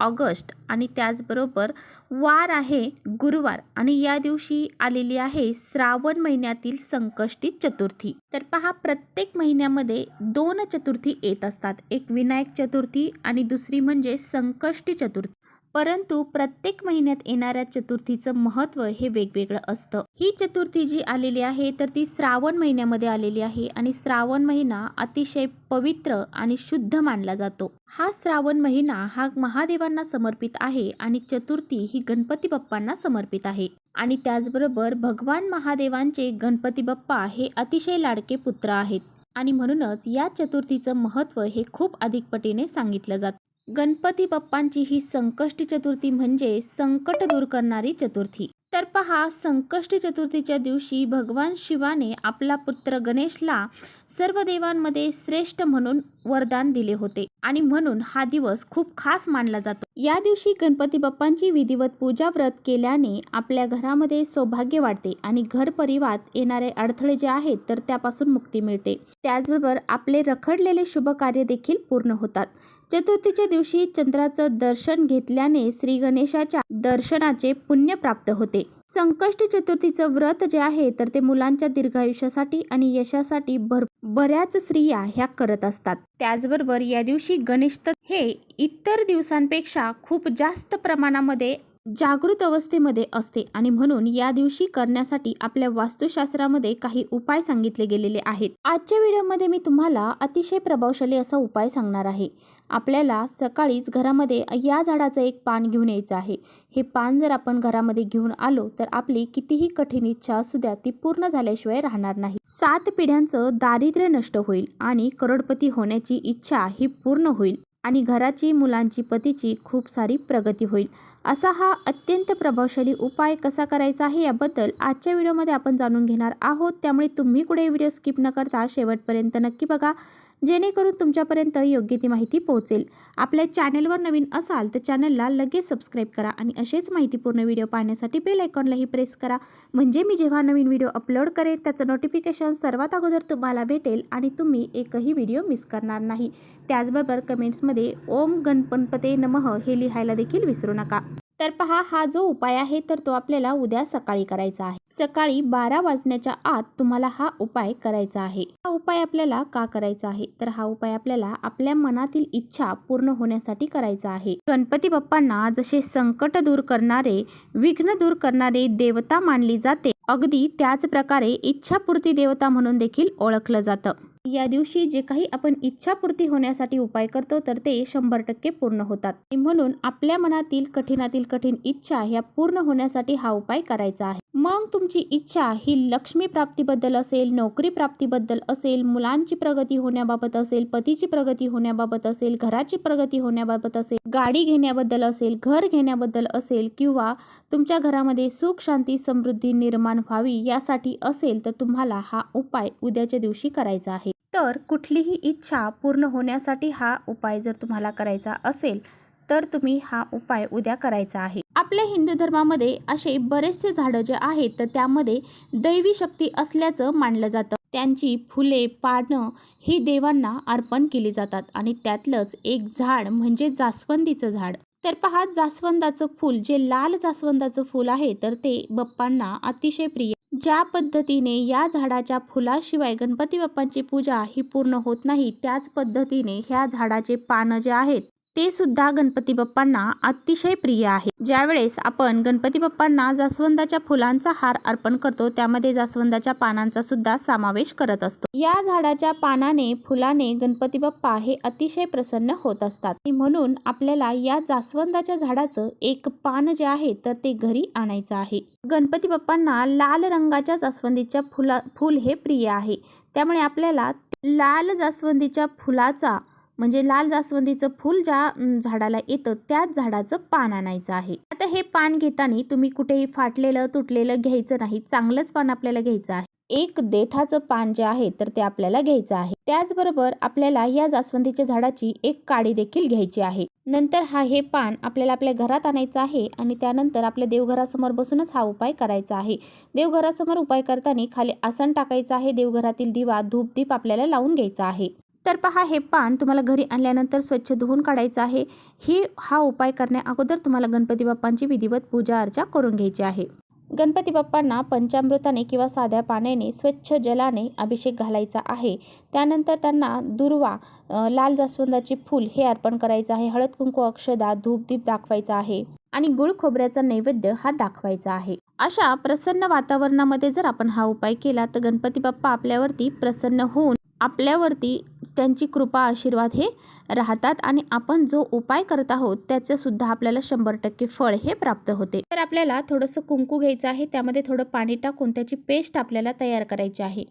August आणि त्याचबरोबर वार आहे गुरुवार आणि या दिवशी आलेली आहे श्रावण महिन्यातील संकष्टी चतुर्थी. तर पहा प्रत्येक महिन्यामध्ये दोन चतुर्थी येत असतात. एक विनायक चतुर्थी आणि दुसरी म्हणजे संकष्टी चतुर्थी. परंतु प्रत्येक महिन्यात येणाऱ्या चतुर्थीचं महत्त्व हे वेगवेगळं असतं. ही चतुर्थी जी आलेली आहे तर ती श्रावण महिन्यामध्ये आलेली आहे आणि श्रावण महिना अतिशय पवित्र आणि शुद्ध मानला जातो. हा श्रावण महिना हा महादेवांना समर्पित आहे आणि चतुर्थी ही गणपती बाप्पांना समर्पित आहे. आणि त्याचबरोबर भगवान महादेवांचे गणपती बाप्पा हे अतिशय लाडके पुत्र आहेत. आणि म्हणूनच या चतुर्थीचं महत्त्व हे खूप अधिक पटीने सांगितलं जातं. गणपती बाप्पांची ही संकष्टी चतुर्थी म्हणजे संकट दूर करणारी चतुर्थी. तर पहा संकष्टी चतुर्थीच्या दिवशी भगवान शिवाने आपला पुत्र गणेशला सर्व देवांमध्ये श्रेष्ठ म्हणून वरदान दिले होते आणि म्हणून हा दिवस खूप खास मानला जातो. या दिवशी गणपती बाप्पांची विधिवत पूजा व्रत केल्याने आपल्या घरामध्ये सौभाग्य वाढते आणि घर परिवारात येणारे अडथळे जे आहेत तर त्यापासून मुक्ती मिळते. त्याचबरोबर आपले रखडलेले शुभ कार्य देखील पूर्ण होतात. चतुर्थीच्या दिवशी चंद्राचं दर्शन घेतल्याने श्री गणेशाच्या दर्शनाचे पुण्य प्राप्त होते. संकष्ट चतुर्थीचं व्रत जे आहे तर ते मुलांच्या दीर्घायुष्यासाठी आणि यशासाठी भर बऱ्याच स्त्रिया ह्या करत असतात. त्याचबरोबर या दिवशी गणेश हे इतर दिवसांपेक्षा खूप जास्त प्रमाणामध्ये जागृत अवस्थेमध्ये असते आणि म्हणून या दिवशी करण्यासाठी आपल्या वास्तुशास्त्रामध्ये काही उपाय सांगितले गेलेले आहेत. आजच्या व्हिडिओमध्ये मी तुम्हाला अतिशय प्रभावशाली असा उपाय सांगणार आहे. आपल्याला सकाळीच घरामध्ये या झाडाचं एक पान घेऊन यायचं आहे. हे पान जर आपण घरामध्ये घेऊन आलो तर आपली कितीही कठीण इच्छा असू द्या ती पूर्ण झाल्याशिवाय राहणार नाही. सात पिढ्यांचं दारिद्र्य नष्ट होईल आणि करोडपती होण्याची इच्छा ही पूर्ण होईल. आणि घराची मुलांची पतीची खूप सारी प्रगती होईल. असा हा अत्यंत प्रभावशाली उपाय कसा करायचा आहे याबद्दल आजच्या व्हिडिओमध्ये आपण जाणून घेणार आहोत. त्यामुळे तुम्ही कुठे व्हिडिओ स्किप न करता शेवटपर्यंत नक्की बघा. जेणेकरून तुमच्यापर्यंत योग्य ती माहिती पोहोचेल. आपल्या चॅनेलवर नवीन असाल तर चॅनलला लगेच सबस्क्राईब करा आणि असेच माहितीपूर्ण व्हिडिओ पाहण्यासाठी बेल आयकॉनलाही प्रेस करा. म्हणजे मी जेव्हा नवीन व्हिडिओ अपलोड करेन त्याचं नोटिफिकेशन सर्वात अगोदर तुम्हाला भेटेल आणि तुम्ही एकही व्हिडिओ मिस करणार नाही. त्याचबरोबर कमेंट्समध्ये ओम गणपणपते नमः हे लिहायला देखील विसरू नका. तर पहा हा जो उपाय आहे तर तो आपल्याला उद्या सकाळी करायचा आहे. सकाळी बारा वाजण्याच्या आत तुम्हाला हा उपाय करायचा आहे. हा उपाय आपल्याला का करायचा आहे? तर हा उपाय आपल्याला आपल्या मनातील इच्छा पूर्ण होण्यासाठी करायचा आहे. गणपती बाप्पांना जसे संकट दूर करणारे विघ्न दूर करणारे देवता मानली जाते अगदी त्याच प्रकारे इच्छापूर्ती देवता म्हणून देखील ओळखलं जातं. या दिवशी जे काही आपण इच्छापूर्ती होण्यासाठी उपाय करतो तर ते शंभर टक्के पूर्ण होतात. म्हणून आपल्या मनातील कठीणातील कठीण इच्छा ह्या पूर्ण होण्यासाठी हा उपाय करायचा आहे. मग तुमची इच्छा ही लक्ष्मी प्राप्तीबद्दल असेल नोकरी प्राप्तीबद्दल असेल मुलांची प्रगती होण्याबाबत असेल पतीची प्रगती होण्याबाबत असेल घराची प्रगती होण्याबाबत असेल गाडी घेण्याबद्दल असेल घर घेण्याबद्दल असेल किंवा तुमच्या घरामध्ये सुख शांती समृद्धी निर्माण व्हावी यासाठी असेल तर तुम्हाला हा उपाय उद्याच्या दिवशी करायचा आहे. तर कुठलीही इच्छा पूर्ण होण्यासाठी हा उपाय जर तुम्हाला करायचा असेल तर तुम्ही हा उपाय उद्या करायचा आहे. आपल्या हिंदू धर्मामध्ये असे बरेचसे झाडं जे आहेत तर त्यामध्ये दैवी शक्ती असल्याचं मानलं जातं. त्यांची फुले पानं ही देवांना अर्पण केली जातात आणि त्यातलंच एक झाड म्हणजे जास्वंदीचं झाड. तर पहा जास्वंदाचं फूल जे लाल जास्वंदाचं फूल आहे तर ते बाप्पांना अतिशय प्रिय ज्या पद्धतीने या झाडाच्या फुलाशिवाय गणपती बाप्पांची पूजा ही पूर्ण होत नाही त्याच पद्धतीने ह्या झाडाचे पानं जे आहेत ते सुद्धा गणपती बाप्पांना अतिशय प्रिय आहे. ज्यावेळेस आपण गणपती बाप्पांना जास्वंदाच्या फुलांचा हार अर्पण करतो त्यामध्ये जास्वंदाच्या पानांचा सुद्धा समावेश करत असतो. या झाडाच्या पानाने फुलाने गणपती बाप्पा हे अतिशय प्रसन्न होत असतात. म्हणून आपल्याला या जास्वंदाच्या झाडाचं एक पान जे आहे तर ते घरी आणायचं आहे. गणपती बाप्पांना लाल रंगाच्या जास्वंदीच्या फुला फुल हे प्रिय आहे. त्यामुळे आपल्याला लाल जास्वंदीच्या फुलाचा म्हणजे लाल जास्वंदीचं फूल ज्या झाडाला येतं त्याच झाडाचं पान आणायचं आहे. आता हे पान घेताना तुम्ही कुठेही फाटलेलं तुटलेलं घ्यायचं नाही चांगलंच पान आपल्याला घ्यायचं आहे. एक देठाचं पान जे आहे तर ते आपल्याला घ्यायचं आहे. त्याचबरोबर आपल्याला या जास्वंदीच्या झाडाची एक काडी देखील घ्यायची आहे. नंतर हा हे पान आपल्याला आपल्या घरात आणायचं आहे आणि त्यानंतर आपल्या देवघरासमोर बसूनच हा उपाय करायचा आहे. देवघरासमोर उपाय करताना खाली आसन टाकायचं आहे देवघरातील दिवा धूप दीप आपल्याला लावून घ्यायचा आहे. तर पहा हे पान तुम्हाला घरी आणल्यानंतर स्वच्छ धुवून काढायचं आहे. ही हा उपाय करण्या अगोदर तुम्हाला गणपती बाप्पांची विधिवत पूजा अर्चा करून घ्यायची आहे. गणपती बाप्पांना पंचामृताने किंवा साध्या पाण्याने स्वच्छ जलाने अभिषेक घालायचा आहे. त्यानंतर त्यांना दुर्वा लाल जास्वंदाचे फूल हे अर्पण करायचं आहे. हळद कुंकू अक्षदा धूपदीप दाखवायचा आहे. आणि गुळ खोबऱ्याचा नैवेद्य हा दाखवायचा आहे. अशा प्रसन्न वातावरणामध्ये जर आपण हा उपाय केला तर गणपती बाप्पा आपल्यावरती प्रसन्न होऊन आपल्यावरती त्यांची कृपा आशीर्वाद हे राहतात आणि आपण जो उपाय करत आहोत त्याचं सुद्धा आपल्याला शंभर टक्के फळ हे प्राप्त होते. तर आपल्याला थोडंसं कुंकू घ्यायचं आहे त्यामध्ये थोडं पाणी टाकून त्याची पेस्ट आपल्याला तयार करायची आहे.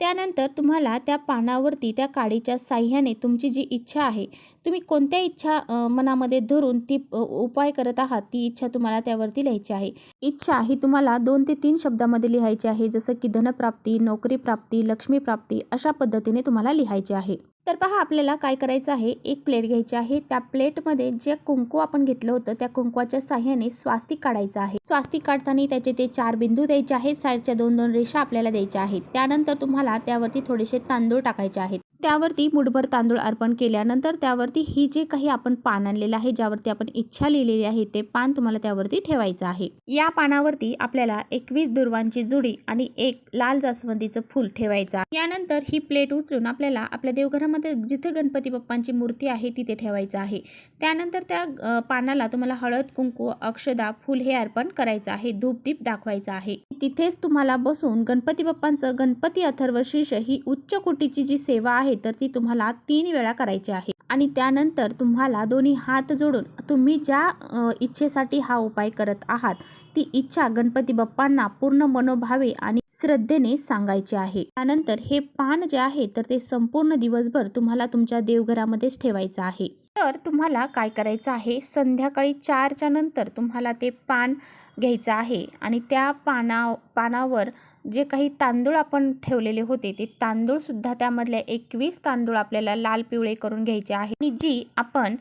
त्यानंतर तुम्हाला त्या पानावरती त्या काडीच्या साह्याने तुमची जी इच्छा आहे तुम्ही कोणत्या इच्छा मनामध्ये धरून ती उपाय करत आहात? ती इच्छा तुम्हाला त्यावरती लिहायची आहे. इच्छा ही तुम्हाला दोन ते तीन शब्दामध्ये लिहायची आहे जसं की धनप्राप्ती नोकरी प्राप्ती लक्ष्मी प्राप्ती अशा पद्धतीने तुम्हाला लिहायचे आहे. तर पहा आपल्याला काय करायचं आहे? एक प्लेट घ्यायची आहे. त्या प्लेटमध्ये जे कुंकू आपण घेतलं होतं त्या कुंकवाच्या साह्याने स्वास्तिक काढायचं आहे. स्वास्तिक काढताना त्याचे ते चार बिंदू द्यायचे आहेत. साईडच्या दोन दोन रेषा आपल्याला द्यायच्या आहेत. त्यानंतर तुम्हाला त्यावरती थोडेसे तांदूळ टाकायचे आहेत. त्यावरती मुठभर तांदूळ अर्पण केल्यानंतर त्यावरती ही जे काही आपण पान आणलेलं आहे ज्यावरती आपण इच्छा लिहिलेली आहे ते पान तुम्हाला त्यावरती ठेवायचं आहे. या पानावरती आपल्याला एकवीस दुर्वांची जुडी आणि एक लाल जास्वंदीचं फूल ठेवायचं यानंतर ही प्लेट उचलून आपल्याला आपल्या देवघरामध्ये जिथे गणपती बाप्पांची मूर्ती आहे तिथे ठेवायचं आहे. त्यानंतर त्या पानाला तुम्हाला हळद कुंकू अक्षदा फूल हे अर्पण करायचं आहे. धूप दीप दाखवायचं आहे. तिथेच तुम्हाला बसून गणपती बाप्पांचं गणपती अथर्व शीर्ष ही उच्च कोटीची जी सेवा आहे तर ती तुम्हाला तीन वेळा करायची आहे. आणि त्यानंतर तुम्हाला दोन्ही हात जोडून तुम्ही ज्या इच्छेसाठी हा उपाय करत आहात ती इच्छा गणपती बाप्पांना पूर्ण मनोभावे आणि श्रद्धेने सांगायची आहे. त्यानंतर हे पान जे आहे तर ते संपूर्ण दिवसभर तुम्हाला तुमच्या देवघरामध्येच ठेवायचं आहे. तर तुम्हाला काय करायचं आहे? संध्याकाळी चारच्या नंतर तुम्हाला ते पान घ्यायचं आहे आणि त्या पाना पानावर जे काही तांदूळ आपण ठेवलेले होते ते तांदूळसुद्धा त्यामधल्या एकवीस तांदूळ आपल्याला लाल पिवळे करून घ्यायचे आहे. आणि जी आपण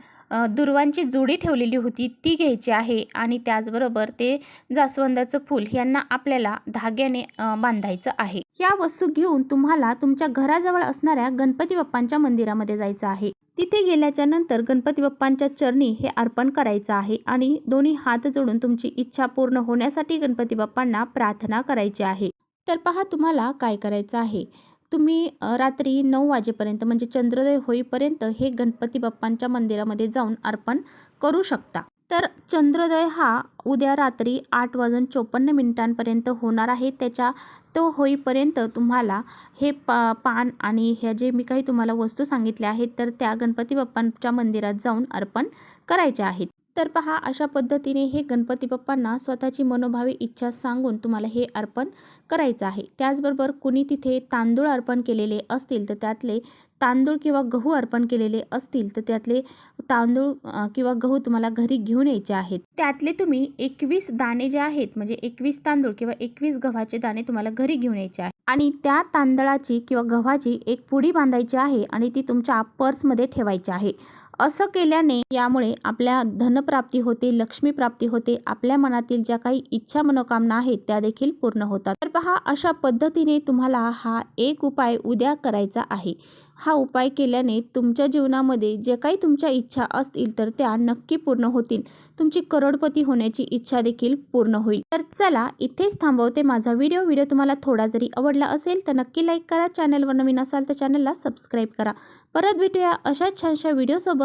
दुर्वांची जोडी ठेवलेली होती ती घ्यायची आहे आणि त्याचबरोबर ते जास्वंदाचं फूल यांना आपल्याला धाग्याने बांधायचं आहे. या वस्तू घेऊन तुम्हाला तुमच्या घराजवळ असणाऱ्या गणपती बाप्पांच्या मंदिरामध्ये जायचं आहे. तिथे गेल्याच्यानंतर गणपती बाप्पांच्या चरणी हे अर्पण करायचं आहे आणि दोन्ही हात जोडून तुमची इच्छा पूर्ण होण्यासाठी गणपती बाप्पांना प्रार्थना करायची आहे. तर पहा तुम्हाला काय करायचं आहे. तुम्ही रात्री नऊ वाजेपर्यंत म्हणजे चंद्रोदय होईपर्यंत हे गणपती बाप्पांच्या मंदिरामध्ये जाऊन अर्पण करू शकता. तर चंद्रोदय हा उद्या रात्री आठ वाजून चोपन्न मिनिटांपर्यंत होणार आहे. त्याच्या तो होईपर्यंत तुम्हाला हे पा पान आणि ह्या जे मी काही तुम्हाला वस्तू सांगितल्या आहेत तर त्या गणपती बाप्पांच्या मंदिरात जाऊन अर्पण करायच्या आहेत. तर पहा अशा पद्धतीने हे गणपती बाप्पांना स्वतःची मनोभावी इच्छा सांगून तुम्हाला हे अर्पण करायचं आहे. त्याचबरोबर कुणी तिथे तांदूळ अर्पण केलेले असतील तर त्यातले तांदूळ किंवा गहू अर्पण केलेले असतील तर त्यातले तांदूळ किंवा गहू तुम्हाला घरी घेऊन यायचे आहेत. त्यातले तुम्ही एकवीस दाणे जे आहेत म्हणजे एकवीस तांदूळ किंवा एकवीस गव्हाचे दाणे तुम्हाला घरी घेऊन यायचे आहे आणि त्या तांदळाची किंवा गव्हाची एक पुडी बांधायची आहे आणि ती तुमच्या पर्समध्ये ठेवायची आहे. असं केल्याने यामुळे आपल्या धनप्राप्ती होते लक्ष्मी प्राप्ती होते आपल्या मनातील ज्या काही इच्छा मनोकामना आहेत त्या देखील पूर्ण होतात. तर पहा अशा पद्धतीने तुम्हाला हा एक उपाय उद्या करायचा आहे. हा उपाय केल्याने तुमच्या जीवनामध्ये जे काही तुमच्या इच्छा असतील तर त्या नक्की पूर्ण होतील. तुमची करोडपती होण्याची इच्छा देखील पूर्ण होईल. तर चला इथेच थांबवते माझा व्हिडिओ. व्हिडिओ तुम्हाला थोडा जरी आवडला असेल तर नक्की लाईक करा. चॅनलवर नवीन असाल तर चॅनलला सबस्क्राईब करा. परत भेटूया अशा छानशा व्हिडिओसोबत.